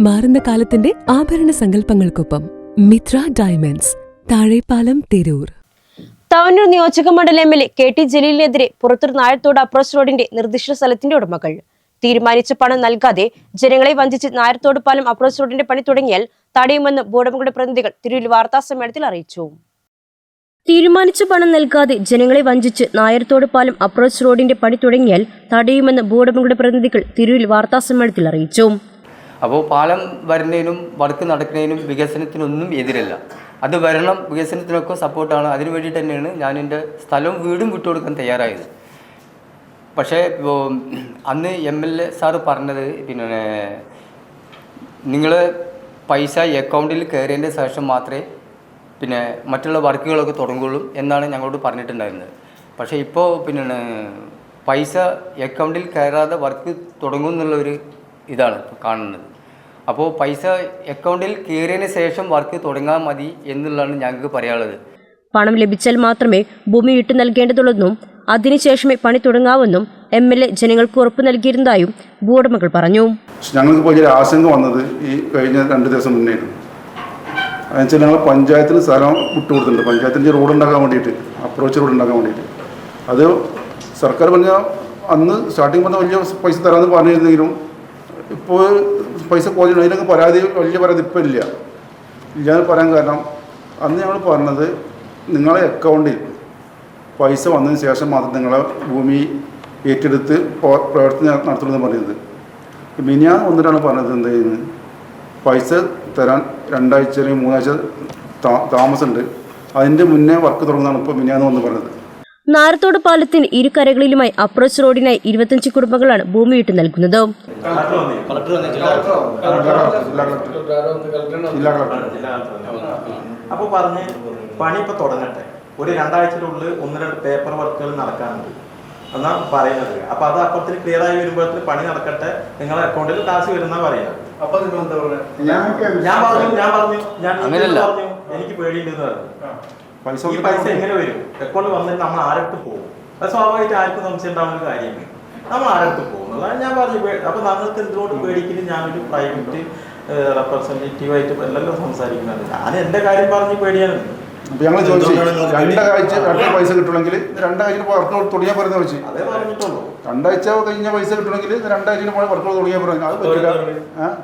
മാറുന്ന കാലത്തിന്റെ ആഭരണ സങ്കല്പങ്ങൾക്കൊപ്പം മിത്ര ഡയമണ്ട്സ് താഴെപ്പാലം തിരൂർ. തവനൂർ നിയോജക മണ്ഡലം M L A K T ജലീലിനെതിരെ പുറത്തൊരു നായർത്തോട് അപ്രോച്ച് റോഡിന്റെ നിർദ്ദിഷ്ട സ്ഥലത്തിന്റെ ഉടമകൾ. തീരുമാനിച്ച പണം നൽകാതെ ജനങ്ങളെ വഞ്ചിച്ച് നായർത്തോട് പാലം അപ്രോച്ച് റോഡിന്റെ പണി തുടങ്ങിയാൽ തടയുമെന്ന് ബോർഡുകളുടെ പ്രതിനിധികൾ തിരൂരിൽ വാർത്താ സമ്മേളനത്തിൽ അറിയിച്ചു. തീരുമാനിച്ച പണം നൽകാതെ ജനങ്ങളെ വഞ്ചിച്ച് നായർത്തോട് പാലം അപ്രോച്ച് റോഡിന്റെ പണി തുടങ്ങിയാൽ തടയുമെന്ന് ബോർഡുകളുടെ പ്രതിനിധികൾ തിരൂരിൽ വാർത്താ സമ്മേളനത്തിൽ അറിയിച്ചു. അപ്പോൾ പാലം വരുന്നതിനും വർക്ക് നടക്കുന്നതിനും വികസനത്തിനൊന്നും എതിരല്ല. അത് വരണം വികസനത്തിനൊക്കെ സപ്പോർട്ടാണ്. അതിനു വേണ്ടിയിട്ട് തന്നെയാണ് ഞാൻ എന്റെ സ്ഥലവും വീടും വിട്ടുകൊടുക്കാൻ തയ്യാറായത്. പക്ഷേ അന്ന് എം എൽ എ സാറ് പറഞ്ഞത് പിന്നെ നിങ്ങൾ പൈസ അക്കൗണ്ടിൽ കയറിയതിന്റെ ശേഷം മാത്രമേ പിന്നെ മറ്റുള്ള വർക്കുകളൊക്കെ തുടങ്ങുള്ളൂ എന്നാണ് ഞങ്ങളോട് പറഞ്ഞിട്ടുണ്ടായിരുന്നത്. പക്ഷേ ഇപ്പോൾ പിന്നെ പൈസ അക്കൗണ്ടിൽ കയറാതെ വർക്ക് തുടങ്ങും എന്നുള്ളൊരു ഇതാണ് കാണുന്നത്. അപ്പോൾ പൈസ അക്കൗണ്ടിൽ കയറിയതിന് ശേഷം വർക്ക് തുടങ്ങാൻ മതി എന്നുള്ളതാണ് ഞങ്ങൾക്ക് പറയാനുള്ളത്. പണം ലഭിച്ചാൽ മാത്രമേ ഭൂമി വിട്ടു നൽകേണ്ടതുള്ളെന്നും അതിനുശേഷമേ പണി തുടങ്ങാവെന്നും എം എൽ എ ജനങ്ങൾക്ക് ഉറപ്പ് നൽകിയിരുന്നതായും ഭൂവുടമകൾ പറഞ്ഞു. ഞങ്ങൾക്ക് വലിയ ആശങ്ക വന്നത് ഈ കഴിഞ്ഞ രണ്ട് ദിവസം മുന്നേ അതെന്നുവെച്ചാൽ ഞങ്ങൾ പഞ്ചായത്തിന് സ്ഥലം വിട്ടുകൊടുത്തിട്ടുണ്ട്. പഞ്ചായത്തിന്റെ റോഡ് ഉണ്ടാക്കാൻ വേണ്ടിയിട്ട് അപ്രോച്ച് റോഡ് ഉണ്ടാക്കാൻ വേണ്ടിയിട്ട്. അത് സർക്കാർ പറഞ്ഞ അന്ന് സ്റ്റാർട്ടിങ് പറഞ്ഞ വലിയ പൈസ തരാമെന്ന് പറഞ്ഞിരുന്നെങ്കിലും ഇപ്പോൾ പൈസ കുറഞ്ഞു അതിനൊക്കെ പരാതി വലിയ പരാതി ഇപ്പം ഇല്ല. ഇല്ലാന്ന് പറയാൻ കാരണം അന്ന് ഞങ്ങൾ പറഞ്ഞത് നിങ്ങളെ അക്കൗണ്ടിൽ പൈസ വന്നതിന് ശേഷം മാത്രം നിങ്ങളെ ഭൂമി ഏറ്റെടുത്ത് പ്രവ- പ്രവർത്തനം നടത്തുള്ളൂ പറയുന്നത് മിനിയാന്ന് വന്നിട്ടാണ് പറഞ്ഞത് എന്ത് പൈസ തരാൻ രണ്ടാഴ്ച അല്ലെങ്കിൽ മൂന്നാഴ്ച താമസമുണ്ട്. അതിന്റെ മുന്നേ വർക്ക് തുടങ്ങുന്നതാണ് ഇപ്പോൾ മിനിയാന്ന് വന്ന് പറഞ്ഞത്. നാരത്തോട് പാലത്തിന് ഇരുകരകളിലുമായി അപ്രോച്ച് റോഡിനായി ഇരുപത്തിയഞ്ച് കുടുംബങ്ങളാണ് ഭൂമി വിട്ടു നൽകുന്നത്. അപ്പോൾ പറഞ്ഞ് പണി ഇപ്പോൾ തുടങ്ങട്ടെ. ഒരു രണ്ടാഴ്ചയുടെ ഒന്ന് രണ്ട് പേപ്പർ വർക്കുകൾ നടക്കാനുണ്ട്. എന്നാണ് പറയുന്നത്. അപ്പോൾ അത് അപ്പുറത്തിൽ ക്ലിയർ ആയി വരുമ്പോഴത്തേക്ക് പണി നടക്കട്ടെ. നിങ്ങളുടെ അക്കൗണ്ടിൽ കാശ് വരുന്ന പറയുന്നത്. അപ്പൊ നിങ്ങൾ എന്താ പറയുക ഞാൻ പറഞ്ഞു ഞാൻ പറഞ്ഞു ഞാൻ പറഞ്ഞു. എനിക്ക് പേടിയുണ്ടെന്ന് പറഞ്ഞു. പൈസ ഈ പൈസ എങ്ങനെ വരും? അക്കൗണ്ട് വന്നിട്ട് നമ്മൾ ആരടുത്ത് പോകും? അത് സ്വാഭാവികമായിട്ട് ആർക്കും സംശയം ഉണ്ടാവുന്ന ഒരു കാര്യമാണ് നമ്മൾ ആരടുത്ത് പോകും? അതാണ് ഞാൻ പറഞ്ഞു. അപ്പൊ നമ്മൾക്ക് എന്തുകൊണ്ട് പേടിക്കുന്നു? ഞാനൊരു പ്രൈവറ്റ് റെപ്രസെന്റേറ്റീവായിട്ട് എല്ലാം സംസാരിക്കുന്നത്. ഞാൻ എന്റെ കാര്യം പറഞ്ഞ് പേടിയാണ്. അപ്പോൾ ഞങ്ങൾ ചോദിച്ചു രണ്ടാഴ്ച രണ്ട് പൈസ കിട്ടണമെങ്കിൽ രണ്ടാഴ്ച വർക്ക് തുടങ്ങിയാൽ പറയുന്ന വെച്ച് അതേ പറഞ്ഞിട്ടുള്ളൂ. രണ്ടാഴ്ച കഴിഞ്ഞ പൈസ കിട്ടണമെങ്കിൽ രണ്ടാഴ്ച വർക്ക് തുടങ്ങിയാൽ പറഞ്ഞു അത് പറ്റില്ല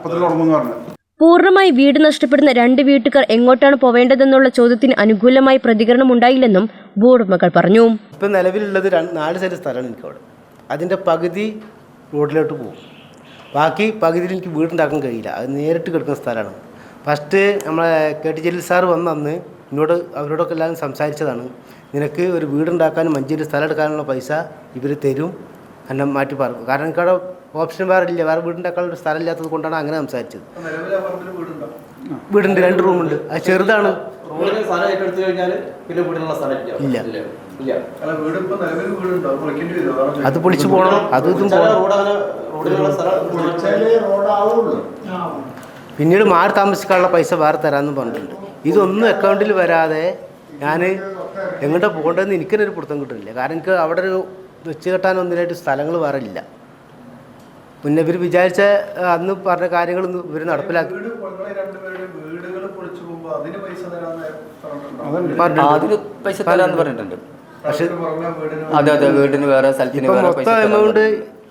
തുടങ്ങുമെന്ന് പറഞ്ഞു. പൂർണമായി വീട് നഷ്ടപ്പെടുന്ന രണ്ട് വീട്ടുകാർ എങ്ങോട്ടാണ് പോവേണ്ടതെന്നുള്ള ചോദ്യത്തിന് അനുകൂലമായി പ്രതികരണമുണ്ടായില്ലെന്നും ഭൂവുടമകൾ പറഞ്ഞു. ഇപ്പം നിലവിലുള്ളത് നാല് സെന്റ് സ്ഥലമാണ് എനിക്ക് അവിടെ അതിന്റെ പകുതി റോഡിലോട്ട് പോകും. ബാക്കി പകുതിയിൽ എനിക്ക് വീടുണ്ടാക്കാൻ കഴിയില്ല. അത് നേരിട്ട് കിടക്കുന്ന സ്ഥലമാണ്. ഫസ്റ്റ് നമ്മളെ കെ ടി ജലീൽ സാർ വന്ന് അന്ന് എന്നോട് അവരോടൊക്കെ എല്ലാവരും സംസാരിച്ചതാണ്. നിനക്ക് ഒരു വീടുണ്ടാക്കാനും മഞ്ചേരി സ്ഥലം എടുക്കാനുള്ള പൈസ ഇവർ തരും. എന്നെ മാറ്റി പറഞ്ഞു കാരണം എനിക്കവിടെ ഓപ്ഷൻ വേറെ ഇല്ല. വേറെ ഒരു സ്ഥലം ഇല്ലാത്തത് കൊണ്ടാണ് അങ്ങനെ സംസാരിച്ചത്. വീടുണ്ട്? രണ്ട് റൂമുണ്ട്. അത് ചെറുതാണ്. റോഡിന് സ്ഥലം ഏറ്റെടുത്തു കഴിഞ്ഞാൽ പിന്നെ വീടിനുള്ള സ്ഥലം ഇല്ല. ഇല്ല. അത് പൊളിച്ചു പോകണം. അത് ഇതും പിന്നീട് മാറി താമസിക്കാനുള്ള പൈസ വേറെ തരാമെന്ന് പറഞ്ഞിട്ടുണ്ട്. ഇതൊന്നും അക്കൗണ്ടിൽ വരാതെ ഞാൻ എങ്ങോട്ടാണ് പോകേണ്ടതെന്ന് എനിക്കൊരു പിടുത്തം കിട്ടുന്നില്ല. കാരണം എനിക്ക് അവിടെ ഒരു വെച്ച് കെട്ടാൻ ഒന്നിനായിട്ട് സ്ഥലങ്ങൾ വേറെ ഇല്ല. പിന്നെ ഇവർ വിചാരിച്ച അന്ന് പറഞ്ഞ കാര്യങ്ങളൊന്നും ഇവർ നടപ്പിലാക്കി. അതിന് പൈസ പറഞ്ഞിട്ടുണ്ട്? പക്ഷെ അതെ അതെ വീടിന് വേറെ സ്ഥലത്തിന് വേറെ പൈസ മൊത്തം എമൗണ്ട്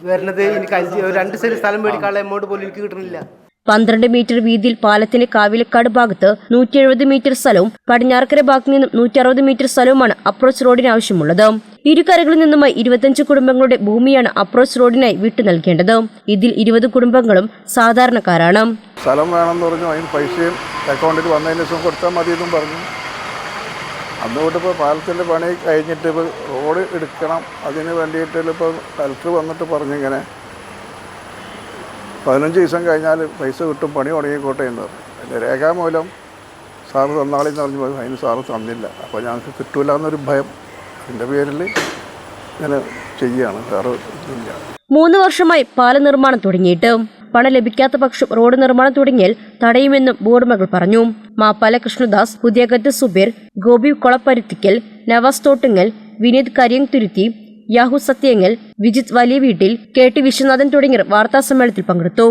വരുന്നത് എനിക്ക് അഞ്ച് രണ്ട് സെന്റ് സ്ഥലം മേടിക്കാനുള്ള എമൗണ്ട് പോലും എനിക്ക് കിട്ടുന്നില്ല. പന്ത്രണ്ട് മീറ്റർ വീതിയിൽ പാലത്തിന്റെ കാവിലക്കാട് ഭാഗത്ത് നൂറ്റി എഴുപത് മീറ്റർ സ്ഥലവും പടിഞ്ഞാറക്കര ഭാഗത്ത് നിന്നും നൂറ്റി അറുപത് മീറ്റർ സ്ഥലവുമാണ് അപ്രോച്ച് റോഡിന് ആവശ്യമുള്ളത്. ഇരുകരകളിൽ നിന്നും ഇരുപത്തിയഞ്ച് കുടുംബങ്ങളുടെ ഭൂമിയാണ് അപ്രോച്ച് റോഡിനായി വിട്ടു നൽകേണ്ടത്. ഇതിൽ ഇരുപത് കുടുംബങ്ങളും സാധാരണക്കാരാണ്. സ്ഥലം വേണമെന്ന് പറഞ്ഞു അതിന് പൈസയും അക്കൗണ്ടിൽ വന്നതിന് ശേഷം കൊടുത്താൽ മതി എന്നും പറഞ്ഞു. അന്ന് തൊട്ടിപ്പോൾ പാലത്തിന്റെ പണി കഴിഞ്ഞിട്ട് ഇപ്പോൾ റോഡ് എടുക്കണം അതിന് വേണ്ടിയിട്ട് ഇപ്പോൾ കലക്ടർ വന്നിട്ട് പറഞ്ഞു ഇങ്ങനെ. പതിനഞ്ച് ദിവസം കഴിഞ്ഞാൽ പൈസ കിട്ടും പണി തുടങ്ങിക്കോട്ടെ എന്ന് പറഞ്ഞു. അതിന്റെ രേഖാമൂലം സാറ് തന്നാളെന്ന് പറഞ്ഞു അതിന് സാറ് തന്നില്ല. അപ്പോൾ ഞങ്ങൾക്ക് കിട്ടൂല എന്നൊരു ഭയം. അതിന്റെ പേരിൽ ഞാൻ ചെയ്യുകയാണ് വേറെ മൂന്ന് വർഷമായി പാല നിർമ്മാണം തുടങ്ങിയിട്ട്. പണം ലഭിക്കാത്ത പക്ഷം റോഡ് നിർമ്മാണം തുടങ്ങിയാൽ തടയുമെന്നും ബോർഡുമകൾ പറഞ്ഞു. മാപ്പാല കൃഷ്ണദാസ് പുതിയകത്ത് സുബീർ ഗോപി കൊളപ്പരുത്തിക്കൽ നവാസ് തോട്ടുങ്ങൽ വിനീത് കരിയങ്തുരുത്തി യാഹു സത്യങ്ങൽ വിജിത് വലിയ വീട്ടിൽ കെ ടി വിശ്വനാഥൻ തുടങ്ങിയവർ വാർത്താസമ്മേളനത്തിൽ പങ്കെടുത്തു.